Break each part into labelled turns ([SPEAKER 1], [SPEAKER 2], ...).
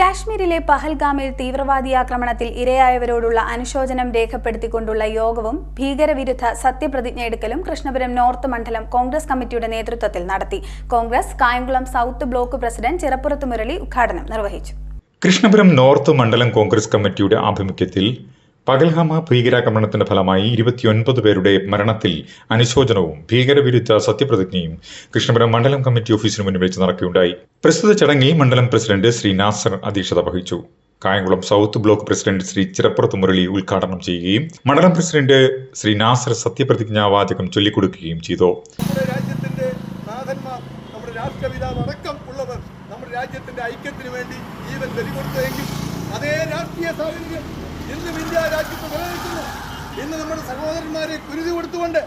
[SPEAKER 1] കാശ്മീരിലെ പഹൽഗാമിൽ തീവ്രവാദി ആക്രമണത്തിൽ ഇരയായവരോടുള്ള അനുശോചനം രേഖപ്പെടുത്തിക്കൊണ്ടുള്ള യോഗവും ഭീകരവിരുദ്ധ സത്യപ്രതിജ്ഞ എടുക്കലും കൃഷ്ണപുരം നോർത്ത് മണ്ഡലം കോൺഗ്രസ് കമ്മിറ്റിയുടെ നേതൃത്വത്തിൽ നടത്തി. Congress Kayamkulam south block president Chirappurath Murali ഉദ്ഘാടനം നിർവഹിച്ചു.
[SPEAKER 2] കൃഷ്ണപുരം നോർത്ത് മണ്ഡലം കോൺഗ്രസ് കമ്മിറ്റിയുടെ ആഭിമുഖ്യത്തിൽ പകൽഹാമ ഭീകരാക്രമണത്തിന്റെ ഫലമായി ഇരുപത്തിയൊൻപത് പേരുടെ മരണത്തിൽ അനുശോചനവും ഭീകരവിരുദ്ധ സത്യപ്രതിജ്ഞയും കൃഷ്ണപുരം മണ്ഡലം കമ്മിറ്റി ഓഫീസിന് മുന്നിൽ വെച്ച് നടക്കുകയുണ്ടായി. പ്രസ്തുത ചടങ്ങിൽ മണ്ഡലം പ്രസിഡന്റ് ശ്രീ നാസർ അധ്യക്ഷത വഹിച്ചു. Kayamkulam south block president Shri Chirappurath Murali ഉദ്ഘാടനം ചെയ്യുകയും മണ്ഡലം പ്രസിഡന്റ് ശ്രീ നാസർ സത്യപ്രതിജ്ഞാ വാചകം ചൊല്ലിക്കൊടുക്കുകയും ചെയ്തു.
[SPEAKER 3] രാജ്യത്തിന്റെ നമ്മുടെ നമ്മുടെ രാജ്യത്തിന്റെ ഐക്യത്തിന് വേണ്ടി ജീവൻ ബലികൊടുത്തെങ്കിൽ അതേ രാഷ്ട്രീയ സാഹചര്യം ഇന്നും ഇന്ത്യ രാജ്യത്ത് നിലനിൽക്കുന്നു. ഇന്ന് നമ്മുടെ സഹോദരന്മാരെ കുരുതി കൊടുത്തുകൊണ്ട്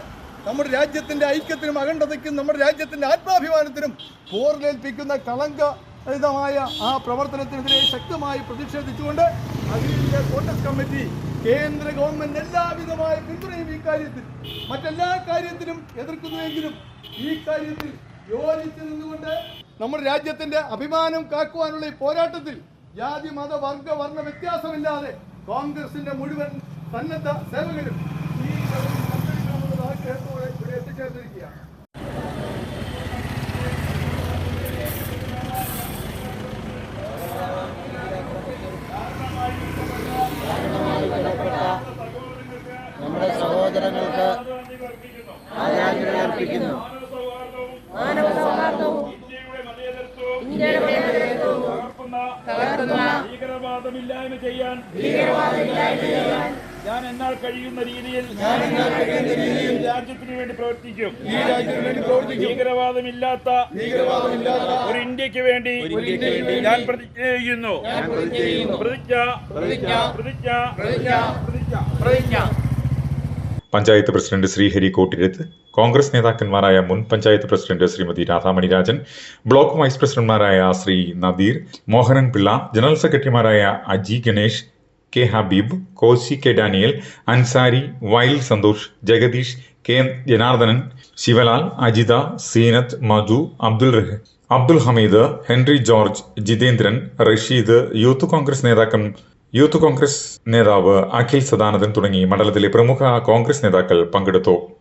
[SPEAKER 3] നമ്മുടെ രാജ്യത്തിന്റെ ഐക്യത്തിനും അഖണ്ഡതയ്ക്കും നമ്മുടെ രാജ്യത്തിന്റെ ആത്മാഭിമാനത്തിനും പോറിലേൽപ്പിക്കുന്ന കളങ്കമായ ആ പ്രവർത്തനത്തിനെതിരെ ശക്തമായി പ്രതിഷേധിച്ചുകൊണ്ട് അഖിലേന്ത്യാ കോൺഗ്രസ് കമ്മിറ്റി കേന്ദ്ര ഗവൺമെന്റ് എല്ലാവിധമായ പിന്തുണയും ഈ കാര്യത്തിൽ മറ്റെല്ലാ കാര്യത്തിലും എതിർക്കുന്നുവെങ്കിലും ഈ കാര്യത്തിൽ യോജിച്ചു നിന്നുകൊണ്ട് നമ്മുടെ രാജ്യത്തിന്റെ അഭിമാനം കാക്കുവാനുള്ള ഈ പോരാട്ടത്തിൽ ജാതി മത വർഗ വർണ വ്യത്യാസമില്ലാതെ കോൺഗ്രസിന്റെ മുഴുവൻ സന്നദ്ധ സേവകരും ഈ പങ്കെടുക്കണമെന്നുള്ള ആഗ്രഹത്തോടെ ഇവിടെ എത്തിച്ചേർന്നിരിക്കുകയാണ്.
[SPEAKER 4] നമ്മുടെ സഹോദരങ്ങൾക്ക് ആദരാഞ്ജലി അർപ്പിക്കുന്നു.
[SPEAKER 5] ഭീകരവാദമില്ലായ്മ ചെയ്യാൻ ഞാൻ എന്നാൽ കഴിയുന്ന രീതിയിൽ രാജ്യത്തിന് വേണ്ടി പ്രവർത്തിക്കും.
[SPEAKER 3] ഈ രാജ്യത്തിന് വേണ്ടി പ്രവർത്തിക്കും.
[SPEAKER 5] ഭീകരവാദമില്ലാത്ത ഒരു ഇന്ത്യയ്ക്ക് വേണ്ടി ഞാൻ പ്രതിജ്ഞ ചെയ്യുന്നു. പ്രതിജ്ഞ പ്രതിജ്ഞ പ്രതിജ്ഞ പ്രതിജ്ഞ പ്രതിജ്ഞ
[SPEAKER 2] പഞ്ചായത്ത് പ്രസിഡന്റ് ശ്രീഹരി കോട്ടിരത്ത് കോൺഗ്രസ് നേതാക്കന്മാരായ മുൻ panchayat president Shrimati Radhamani Rajan block vice പ്രസിഡന്റുമാരായ ശ്രീ നദീർ മോഹനൻ പിള്ള ജനറൽ സെക്രട്ടറിമാരായ Aji Ganesh K Habeeb Koshy K Daniel Ansari വൈൽ Santhosh Jagadeesh K Janardhanan Shivlal Ajitha Seenath Madhu Abdul Abdul Hameed Henry George Jithendran Rasheed youth Congress നേതാക്കൾ യൂത്ത് കോൺഗ്രസ് നേതാവ് അഖിൽ സദാനന്ദൻ തുടങ്ങി മണ്ഡലത്തിലെ പ്രമുഖ കോൺഗ്രസ് നേതാക്കൾ പങ്കെടുത്തു.